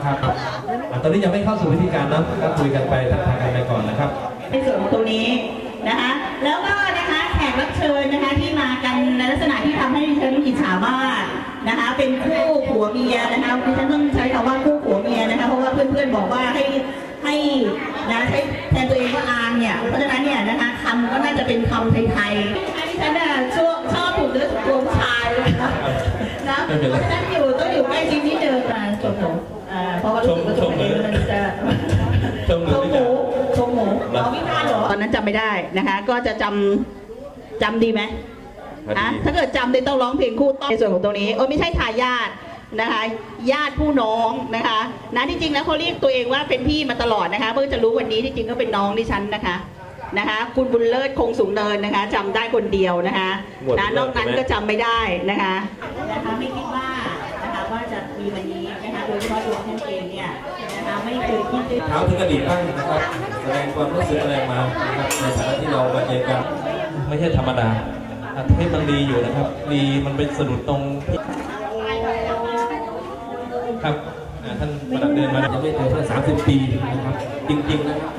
นะครับอะตอนนี้ยังไม่เข้าสู่วิธีการนะก็คุยกันไปทักทายกันไปก่อนนะครับ ในส่วนของตรงนี้นะคะ แล้วก็นะคะแขกรับเชิญนะคะที่มากันในลักษณะที่ทำให้ดิฉันอิจฉามากนะคะ เป็นคู่ผัวเมียนะคะดิฉันต้องใช้คำว่าคู่ผัวเมียนะคะเพราะว่าเพื่อนๆบอกว่าให้ให้นะใช้แทนตัวเองว่าอามเนี่ยเพราะฉะนั้นเนี่ยนะคะคำก็น่าจะเป็นคำไทยๆดิฉันน่ะชอบชอบถูกเนื้อถูกตัวผู้ชายนะคะนะเพไม่เป็นไรราะฉะนั้นอยู่ต้องอยู่ใกล้ชิดนิดเดิมมาชมหนูอ่า เพราะว่ารู้สึกว่าตัวเองมันจะชมหนูชมหมูชมหมูเราไม่พลาดหรอตอนนั้นจำไม่ได้นะคะ ก็จะจำจำดีไหมอะถ้าเกิดจำได้ต้องร้องเพลงคู่ต้องในส่วนของตรงนี้โอ้ไม่ใช่ทายาทนะคะ ญาติผู้น้องนะคะนะที่จริงแล้วเขาเรียกตัวเองว่าเป็นพี่มาตลอดนะคะเพิ่งจะรู้วันนี้ที่จริงก็เป็นน้องดิฉันนะคะนะคะ คุณบุญเลิศคงสูงเนินนะคะจำได้คนเดียวนะคะหมวดนะบุญเลิศนอกนั้นใช่ไหมก็จำไม่ได้นะคะนะคะไม่คิดว่านะคะว่าจะมีวันนี้ เท้าถึงกระดิบ้างนะครับ แสดงความรู้สึกอะไรมานะครับในฐานะที่เรามาเจอกันไม่ใช่ธรรมดาอะเทพมันดีอยู่นะครับ ดีมันเป็นสะดุดตรงครับท่านประดับเดินมายังไม่เจอเพื่อนสามสิบปีนะครับ จริงๆนะครับ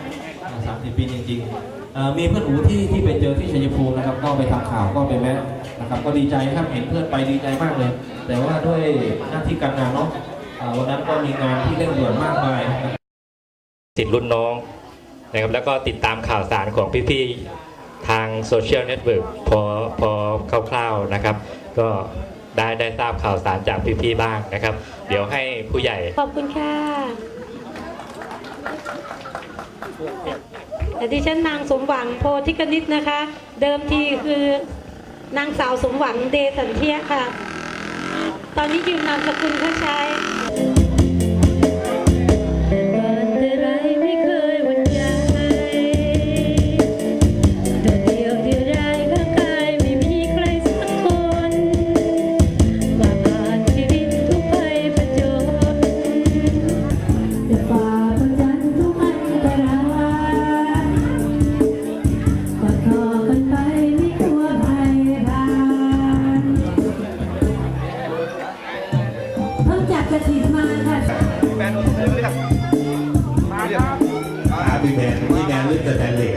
สามสิบปีจริงๆมีเพื่อนอูที่ที่ไปเจอที่ชัยภูมินะครับ ก็ไปทำข่าวก็ไปแวะนะครับ ก็ดีใจครับเห็นเพื่อนไปดีใจมากเลย แต่ว่าด้วยหน้าที่การงานเนาะวันนั้นก็มีงานที่เร่งด่วนมากมาย สิทธิ์รุ่นน้องนะครับแล้วก็ติดตามข่าวสารของพี่ๆทางโซเชียลเน็ตเวิร์กพอพอคร่าวๆนะครับ ก็ได้ได้ทราบข่าวสารจากพี่ๆบ้างนะครับ เดี๋ยวให้ผู้ใหญ่ ขอบคุณค่ะแต่ดิฉันนางสมหวังโพธิกนิษฐ์นะคะ เดิมทีคือนางสาวสมหวังเดสันเทียค่ะ ตอนนี้ยืมนามสกุลเขาใช้ กระถิ่นมาค่าพี่แมนพี่แมนเลือกแต่แตนเหล็ก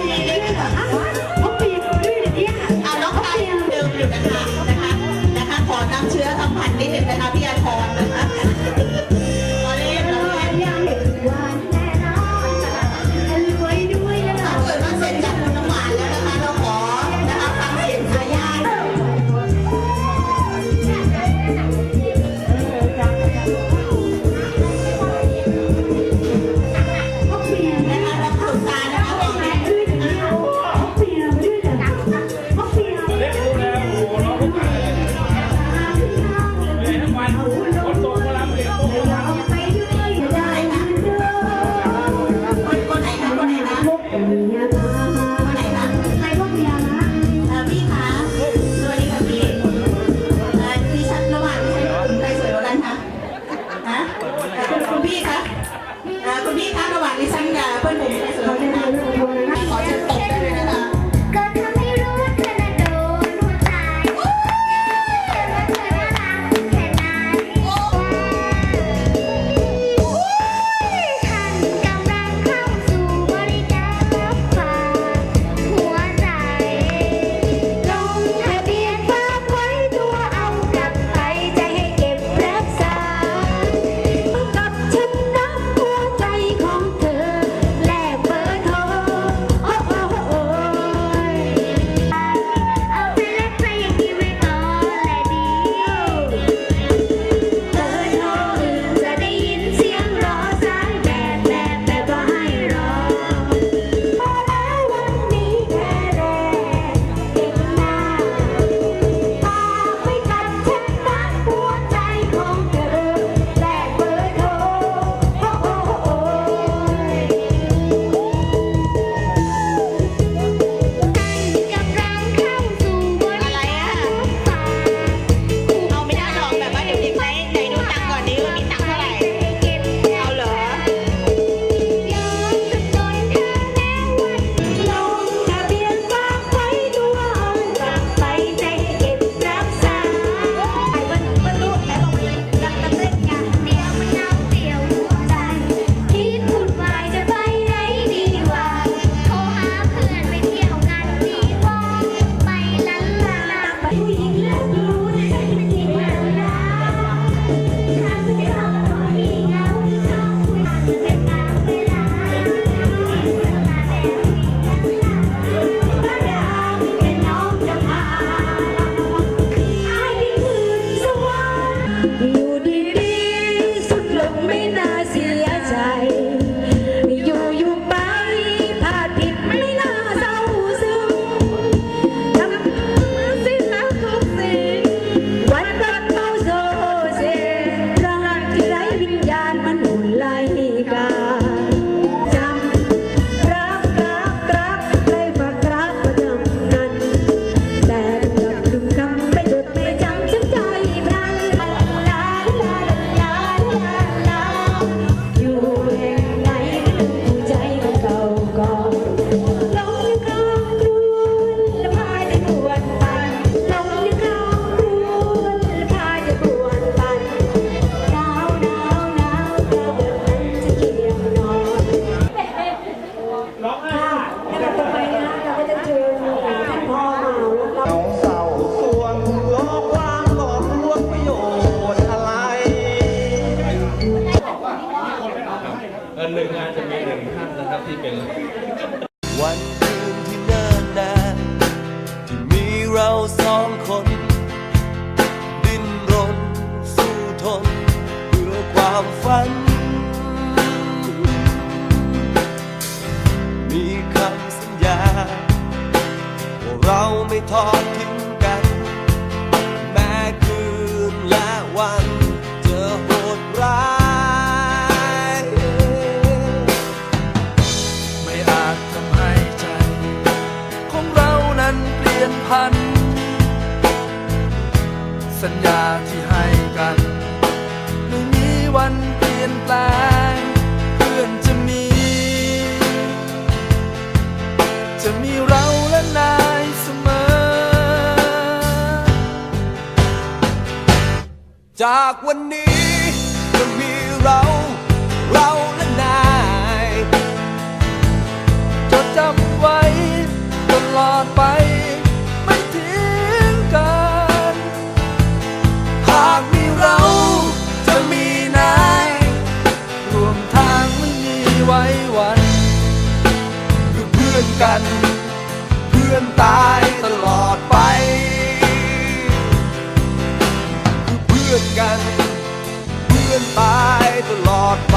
Amen. ความฝัน มีคำสัญญา ว่าเราไม่ทอดทิ้งกัน แม้คืนและวันจะโหดร้าย ไม่อาจทำให้ใจ ของเรานั้นเปลี่ยนพัน สัญญา จากวันนี้ นกันเพื่อนตายตลอดไป